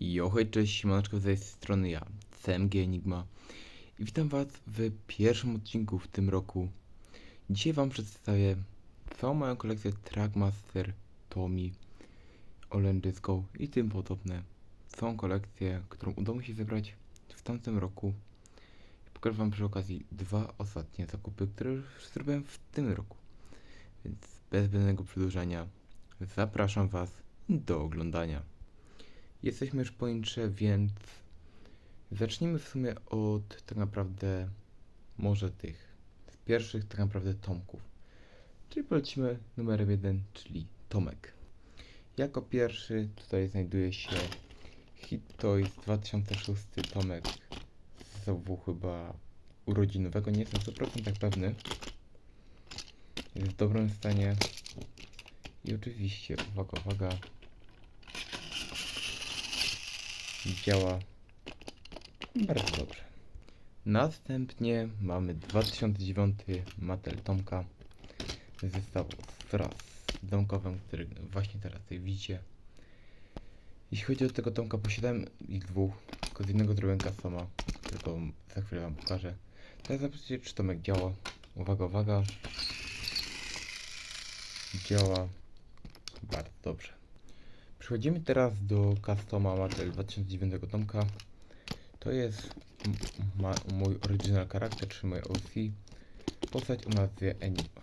Jo, cześć, siemaneczko, z tej strony ja, CMG Enigma i witam was w pierwszym odcinku w tym roku. Dzisiaj wam przedstawię całą moją kolekcję Trackmaster, Tommy, Olędyską i tym podobne. Całą kolekcję, którą udało mi się zebrać w tamtym roku. Pokażę wam przy okazji dwa ostatnie zakupy, które już zrobiłem w tym roku. Więc bez zbędnego przedłużania zapraszam was do oglądania. Jesteśmy już po intrze, więc zacznijmy w sumie od tak naprawdę może tych pierwszych tak naprawdę tomków. Czyli polecimy numerem jeden, czyli Tomek. Jako pierwszy tutaj znajduje się Hit Toys 2006 Tomek z ZW chyba urodzinowego, nie jestem 100% tak pewny. Jest w dobrym stanie. I oczywiście, uwaga, uwaga, działa bardzo dobrze. Następnie mamy 2009 Mattel Tomka zestaw wraz z domkowym, który właśnie teraz tutaj widzicie. Jeśli chodzi o tego Tomka, posiadałem ich dwóch, tylko z jednego zrobiłem customa, którego za chwilę wam pokażę. Teraz zobaczcie, czy Tomek działa. Uwaga, uwaga. Działa bardzo dobrze. Przechodzimy teraz do Customa Mattel 2009 Tomka. To jest mój original charakter, czy mój OC. Postać o nazwie Enigma.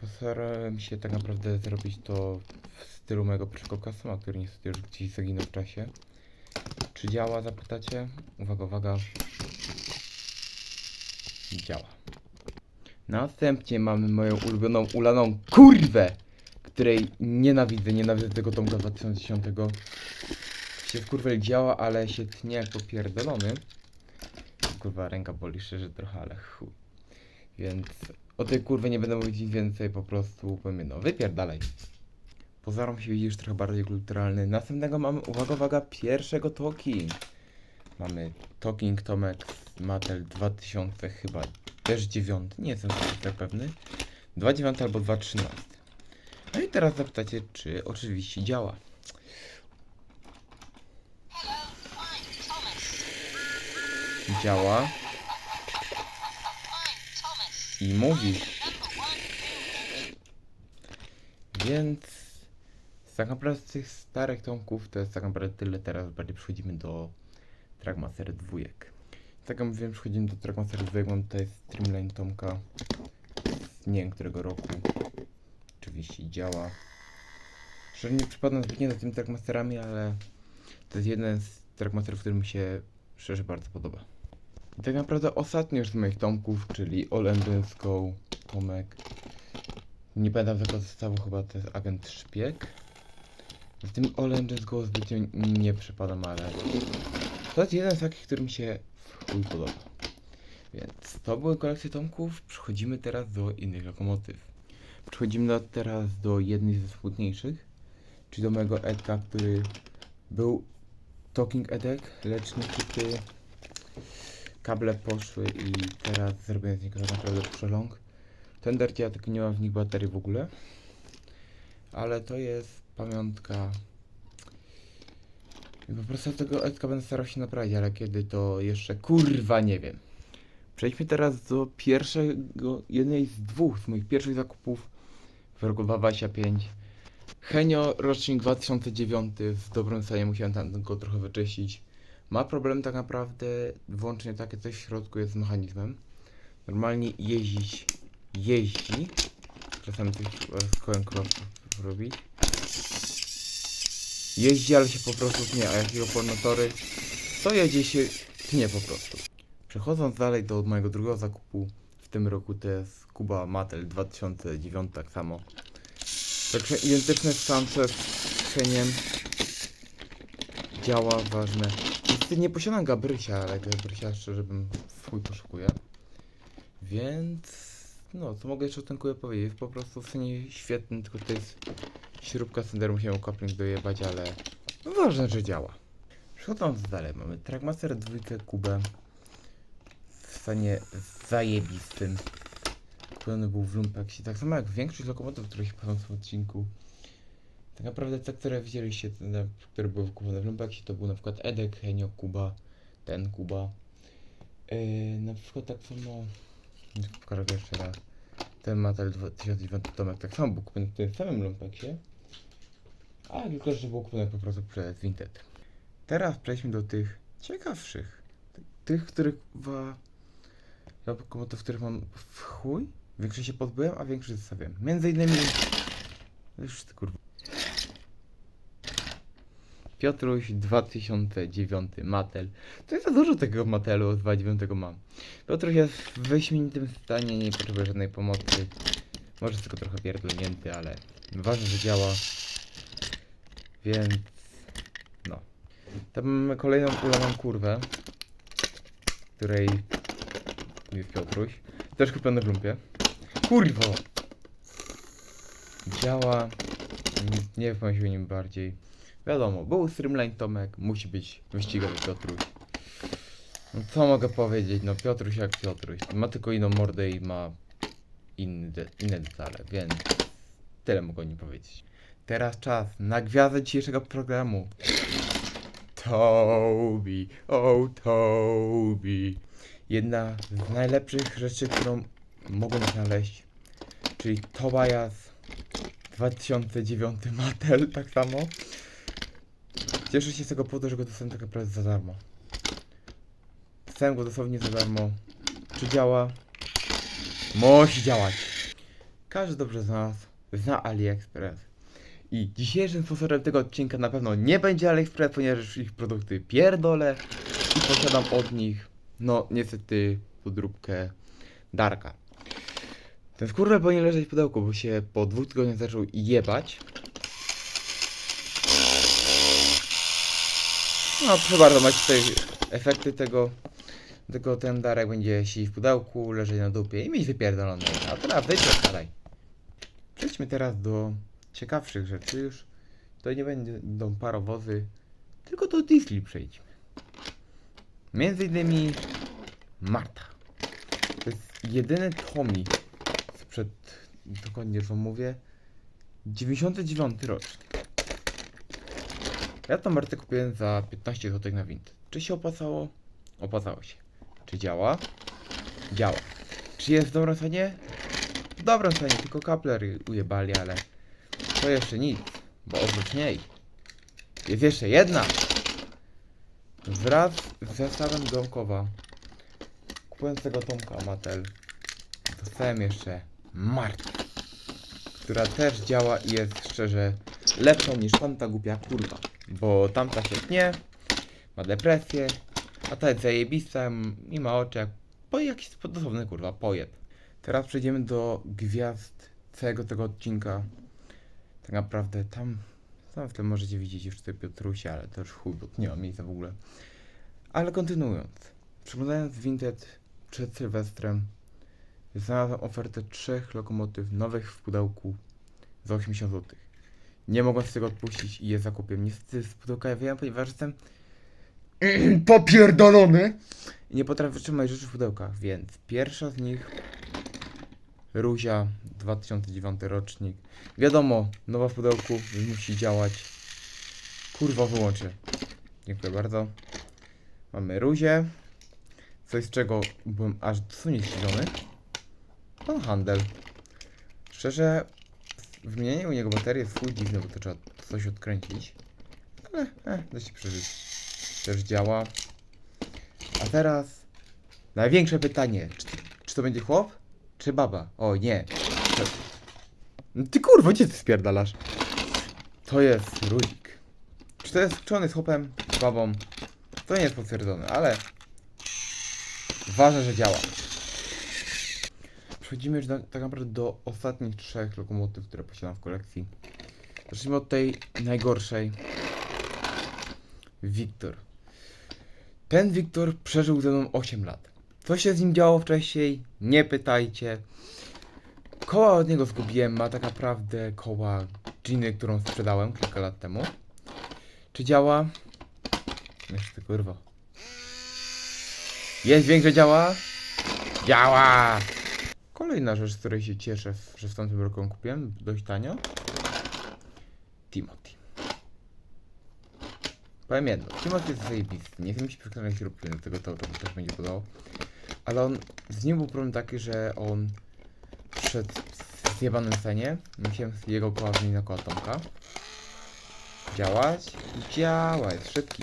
Postarałem się tak naprawdę zrobić to w stylu mojego pierwszego customa, który niestety już gdzieś zaginął w czasie. Czy działa, zapytacie? Uwaga, uwaga. Działa. Następnie mamy moją ulubioną ulaną kurwę! Której nienawidzę, nienawidzę tego Tomka 2010. Się kurwa działa, ale się tnie jak popierdolony. Kurwa, ręka boli szczerze trochę, ale chuj. Więc o tej kurwie nie będę mówić więcej, po prostu powiem no, wypierdalaj. Pozarom się widzisz trochę bardziej kulturalny. Następnego mamy, uwaga, uwaga, pierwszego Talking. Mamy Talking Tomek z Mattel 2000 chyba też 9, nie jestem tak pewny. 2.9 albo 2.13. No i teraz zapytacie, czy oczywiście działa. Działa i mówi. Więc tak naprawdę z tych starych tomków to jest tak naprawdę tyle. Teraz bardziej przechodzimy do Trackmaster dwójek. Tak jak mówiłem, przechodzimy do Trackmaster dwójek. Mam tutaj Streamline Tomka nie wiem którego roku. Oczywiście działa. Szczerze nie przypadam zbytnio za tymi Trackmasterami, ale to jest jeden z Trackmasterów, który mi się szczerze bardzo podoba. I tak naprawdę ostatni już z moich tomków, czyli Go, Tomek. Nie pamiętam tego zestawu, chyba to jest agent szpieg. Z tym Go zbytnio nie przypadam, ale to jest jeden z takich, który mi się w chuj podoba. Więc to były kolekcje tomków. Przechodzimy teraz do innych lokomotyw. Przechodzimy teraz do jednej ze smutniejszych, czyli do mojego Edka, który był Talking Edek, lecz niestety kable poszły i teraz zrobiłem z niego tak naprawdę przeląg. Ten dercia tylko nie ma w nich baterii w ogóle. Ale to jest pamiątka. I po prostu tego Edka będę starał się naprawić, ale kiedy to jeszcze kurwa nie wiem. Przejdźmy teraz do pierwszego, jednej z dwóch z moich pierwszych zakupów w roku 2025. Henio rocznik 2009 w dobrym stanie musiałem tam go trochę wyczyścić. Ma problem tak naprawdę, wyłącznie takie coś w środku jest z mechanizmem. Normalnie jeździć jeździ. Czasami coś z kołem robić. Jeździ, ale się po prostu tnie, a jakiego motory, to jedzie się tnie po prostu. Przechodząc dalej do mojego drugiego zakupu w tym roku to jest Kuba Mattel 2009 tak samo. Także identyczny sam co. Działa, ważne. Niestety nie posiadam Gabrysia, ale Gabrysia szczerze bym w chuj poszukuję. Więc no, co mogę jeszcze o tym kubie powiedzieć? Po prostu w scenie świetny, tylko to jest śrubka senderu, musiałem coupling dojebać, ale ważne, że działa. Przechodząc dalej, mamy Trackmaster 2 Kubę stanie zajebistym. Kupiony był w Lumpeksie, tak samo jak większość lokomotyw, których padam w tym odcinku. Tak naprawdę te, które widzieliście, te, które były kupione w Lumpeksie, to był na przykład Edek, Henio, Kuba, ten Kuba. Yy, na przykład tak samo, pokażę jeszcze raz, ten Matel 2009 Tomek tak samo był kupiony w tym samym Lumpeksie, a tylko, że był kupiony po prostu przez Vinted. Teraz przejdźmy do tych ciekawszych, Ty- tych, których wa... ja w których mam w chuj, większość się pozbyłem, a większość zostawiłem. Między innymi, już ty kurwa. Piotruś 2009 Matel. To jest za dużo tego Matelu od 2009 mam. Piotruś jest w wyśmienitym stanie, nie potrzebuje żadnej pomocy. Może tylko trochę pierdolnięty, ale ważne, że działa. Więc no. Tam mamy kolejną uloną kurwę, której jest Piotruś. Też kupiony w lumpie. Kurwo! Działa. Nie wiem się nim bardziej. Wiadomo, był Streamline Tomek, musi być wyścigowy Piotruś. No co mogę powiedzieć, no Piotruś jak Piotruś. Ma tylko inną mordę i ma inny de inne detale, więc tyle mogę o nim powiedzieć. Teraz czas na gwiazdę dzisiejszego programu. Toby, o Toby. Jedna z najlepszych rzeczy, którą mogłem znaleźć, czyli Tobias 2009 Mattel, tak samo. Cieszę się z tego powodu, że go dostałem tak naprawdę za darmo. Dostałem go dosłownie za darmo. Czy działa? Musi działać. Każdy dobrze z nas zna AliExpress. I dzisiejszym sponsorem tego odcinka na pewno nie będzie AliExpress, ponieważ ich produkty pierdolę i posiadam od nich, no niestety, podróbkę Darka. Ten skórę powinien leżeć w pudełku, bo się po dwóch tygodniach zaczął jebać. No, proszę bardzo, macie tutaj efekty tego. Tylko ten darek będzie siedzieć w pudełku, leżeć na dupie i mieć wypierdolone. A teraz wypierdalaj. Przejdźmy teraz do ciekawszych rzeczy już. To nie będą parowozy, tylko do Disney przejdźmy. Między innymi Marta. To jest jedyny tomik sprzed, dokładnie co mówię, 99 rocznik. Ja tą Martę kupiłem za 15 zł na Vinted. Czy się opłacało? Opłacało się. Czy działa? Działa. Czy jest w dobrym stanie? W dobrym stanie, tylko kapler ujebali, ale to jeszcze nic, bo oprócz niej jest jeszcze jedna. Wraz z zestawem domkowa kupując tego Tomka Mattel dostałem jeszcze Martę, która też działa i jest szczerze lepszą niż tamta głupia kurwa. Bo tamta się tnie, ma depresję, a ta jest zajebista i ma oczy jak po jakiś dosłowny kurwa pojeb. Teraz przejdziemy do gwiazd całego tego odcinka. Tak naprawdę tam, tam w tle możecie widzieć już te Piotrusie, ale to już chuj, bo nie ma miejsca w ogóle. Ale kontynuując. Przeglądając Vinted przed Sylwestrem, znalazłem ofertę trzech lokomotyw nowych w pudełku za 80 zł. Nie mogłem z tego odpuścić i je zakupiłem. Niestety z pudełka ja wiem, ponieważ jestem popierdolony i nie potrafię wytrzymać rzeczy w pudełkach, więc pierwsza z nich Ruzia 2009 rocznik. Wiadomo, nowa w pudełku, musi działać. Kurwa wyłączę. Dziękuję bardzo. Mamy Ruzię. Coś z czego byłem aż dosłownie zdziwiony. Pan handel. Szczerze, wymienianie u niego baterii jest full dziwne, bo to trzeba coś odkręcić. Ale, e, da się przeżyć. Też działa. A teraz największe pytanie. Czy, czy to będzie chłop? Czy baba? O nie. No Ty kurwa, gdzie ty spierdalasz? To jest Ruzik. Czy to jest, czy on jest chłopem, czy babą? To nie jest potwierdzone, ale ważne, że działa. Przechodzimy już do, tak naprawdę do ostatnich trzech lokomotyw, które posiadam w kolekcji. Zacznijmy od tej najgorszej. Wiktor. Ten Wiktor przeżył ze mną 8 lat. Co się z nim działo wcześniej? Nie pytajcie. Koła od niego zgubiłem, ma tak naprawdę koła Giny, którą sprzedałem kilka lat temu. Czy działa? Jeszcze kurwa. Jest dźwięk, że działa? Działa! Kolejna rzecz, z której się cieszę, że w tamtym roku kupiłem, dość tanio. Timo. Powiem jedno, Timot jest zajebisty. Nie chcę mi się przekonać śrubki, do tego to auto też będzie podobał. Ale on, z nim był problem taki, że on przed zjebanym stanie. Musiałem z jego koła zmienić na koła Tomka. Działać? Działa, jest szybki.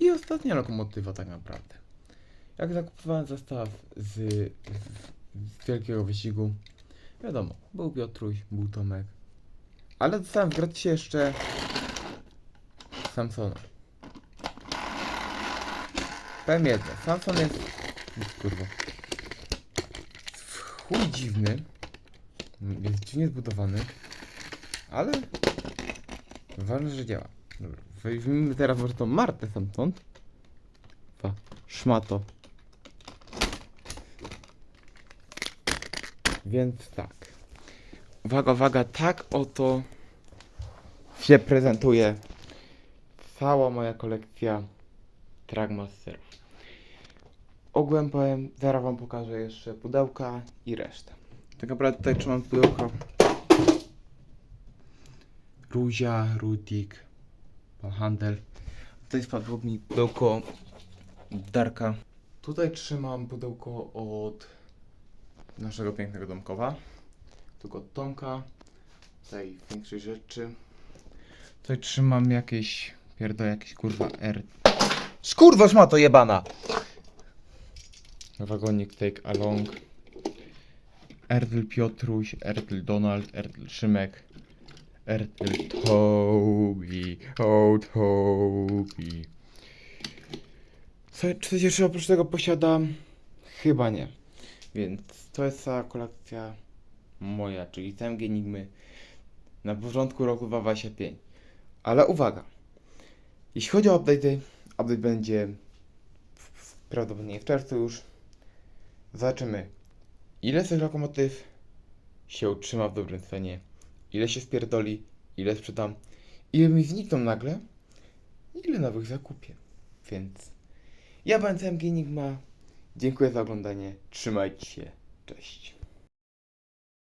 I ostatnia lokomotywa tak naprawdę. Jak zakupowałem zestaw z, z, z wielkiego wyścigu, wiadomo, był Piotruś, był Tomek. Ale dostałem w gratisie jeszcze Samsona. Powiem jedno, Samson jest... Kurwa. Chuj dziwny. Jest dziwnie zbudowany. Ale... Ważne, że działa. Dobra, weźmiemy teraz może tą Martę stamtąd. Pa, szmato. Więc tak. Uwaga, uwaga, tak oto się prezentuje cała moja kolekcja Trackmasterów. Ogółem powiem, zaraz wam pokażę jeszcze pudełka i resztę. Tak naprawdę tutaj trzymam pudełko Ruzia, Rudik, pan Handel. Tutaj spadło mi pudełko Darka. Tutaj trzymam pudełko od naszego pięknego domkowa. Tylko od Tomka. Tutaj większej rzeczy. Tutaj trzymam jakieś pierdolę, jakieś kurwa R. Skurwa ma to jebana! Wagonik Take Along. Erdl Piotruś, Erdl Donald, Erdl Szymek. Erdl Tobi, o Tobi. Co, czy coś jeszcze oprócz tego posiadam? Chyba nie. Więc to jest cała kolekcja moja, czyli TMG Enigmy na początku roku 2025. Ale uwaga! Jeśli chodzi o update'y, update będzie prawdopodobnie w czerwcu już. Zobaczymy, ile z tych lokomotyw się utrzyma w dobrym stanie, ile się spierdoli, ile sprzedam, ile mi znikną nagle, ile nowych zakupię. Więc ja będę TMG Enigma. Dziękuję za oglądanie. Trzymajcie się. Cześć.